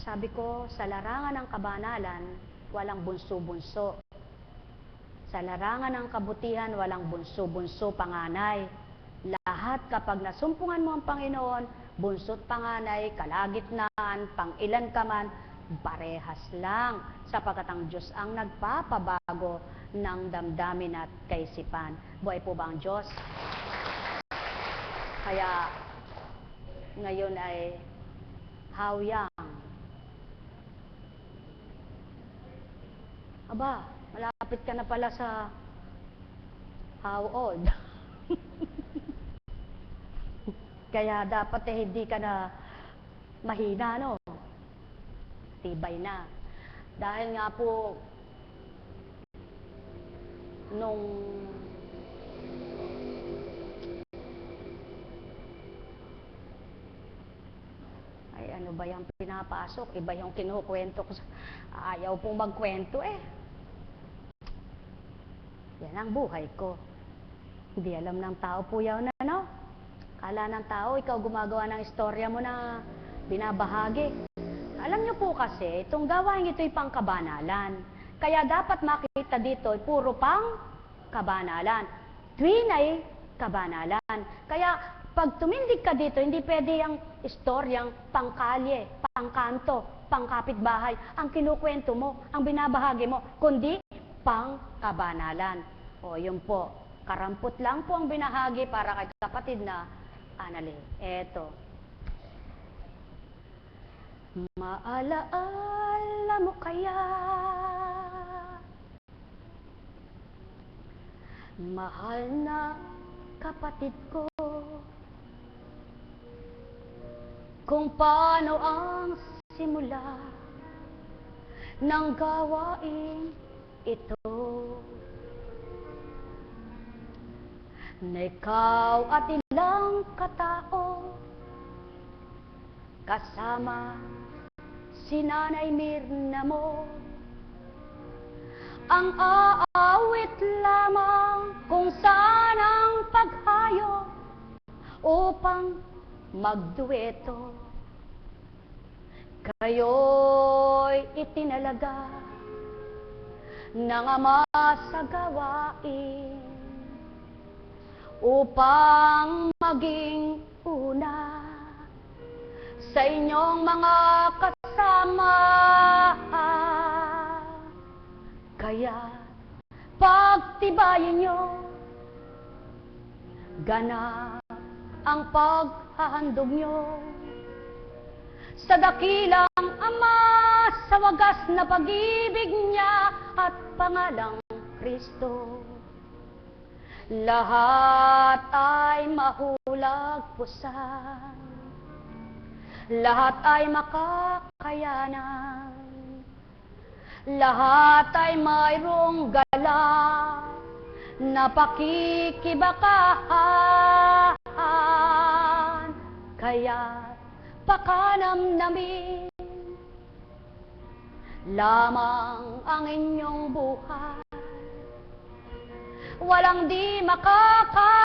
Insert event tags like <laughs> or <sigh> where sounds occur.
Sabi ko, sa larangan ng kabanalan, walang bunso-bunso. Sa larangan ng kabutihan, walang bunso-bunso panganay. Lahat kapag nasumpungan mo ang Panginoon, bunso't panganay, kalagitnaan, pangilan ka man, parehas lang sapagkat ang Diyos ang nagpapabago ng damdamin at kaisipan. Buhay po ba ang Diyos? Kaya ngayon ay how Aba, malapit ka na pala sa how old? <laughs> Kaya dapat eh hindi ka na mahina, no? Tibay na. Dahil nga po, nung ay ano ba yung pinapasok? Iba yung kinukwento ko. Ayaw pong magkwento eh. Yan ang buhay ko. Hindi alam ng tao po yan, ano? Kala ng tao, ikaw gumagawa ng istorya mo na binabahagi. Alam niyo po kasi, itong gawain ito'y pangkabanalan. Kaya dapat makita dito, puro pang kabanalan. Tuwin ay kabanalan. Kaya pag tumindig ka dito, hindi pwede ang istoryang pangkalye, pangkanto, pangkapitbahay. Ang kinukwento mo, ang binabahagi mo, kundi pangkabanalan. O yun po, karampot lang po ang binahagi para kay kapatid na Anali. Eto. Maalaala mo kaya Mahal na kapatid ko Kung paano ang simula ng gawain ito. Na ikaw at ilang katao kasama si Nanay Mirna mo. Ang aawit lamang kung saan ang paghayo upang magdueto. Kayo'y itinalaga ng ama sa gawain upang maging una sa inyong mga kasama. Kaya pagtibayin nyo, ganap ang paghahandog nyo sa dakilang Ama sa wagas na pag-ibig niya at pangalang Kristo. Lahat ay mahulag pusan, lahat ay makakayanan, lahat ay mayroong gala na pakikibakahan. Kaya pakanamnamin lamang ang inyong buhay. Walang di makaka